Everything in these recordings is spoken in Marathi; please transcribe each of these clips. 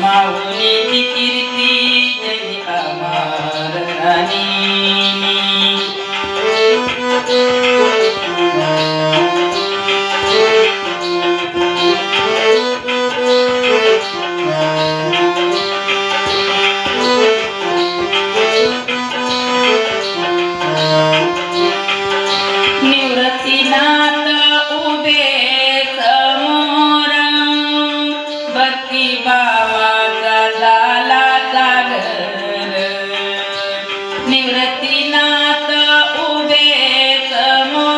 మా ఊరికి कीर्तिनाथ उभे समो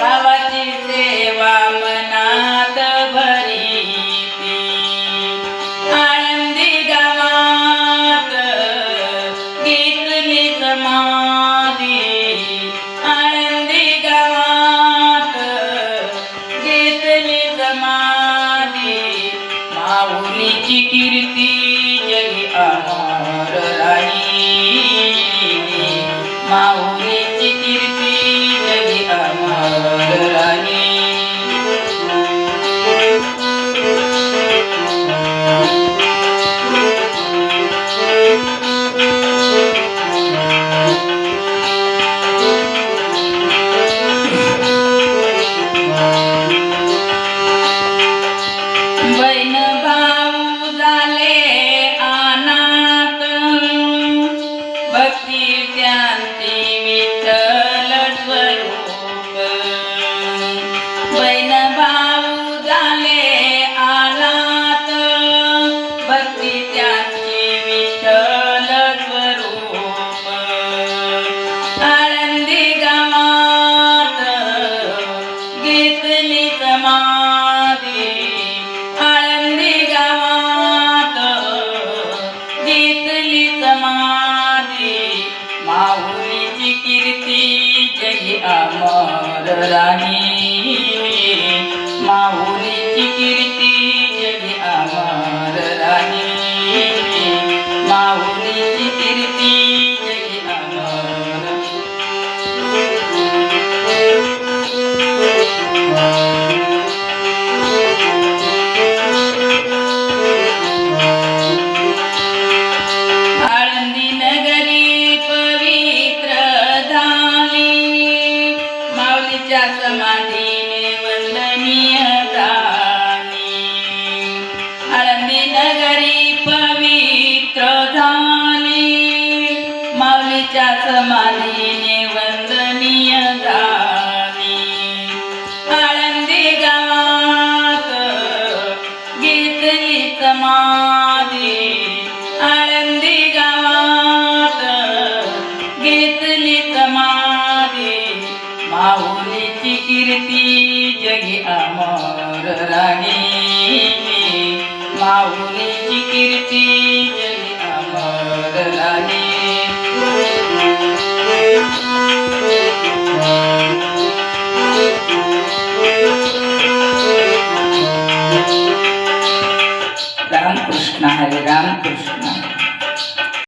भावाची सेवा भरी आनंदी गावात गीत समाधी आनंदी गावात गीत समाधी माऊलीची कीर्ती जगी अमर राणी माऊ रागी माऊली किरी माऊलीच्या समाधीने वंदनीय नगरी पवित्र झाली माऊलीच्या समाधीने वंदनीय गाणी आळंदी गावात घेतली समाधी अमर राहिली माऊलीची कीर्ती जगी अमर राहिली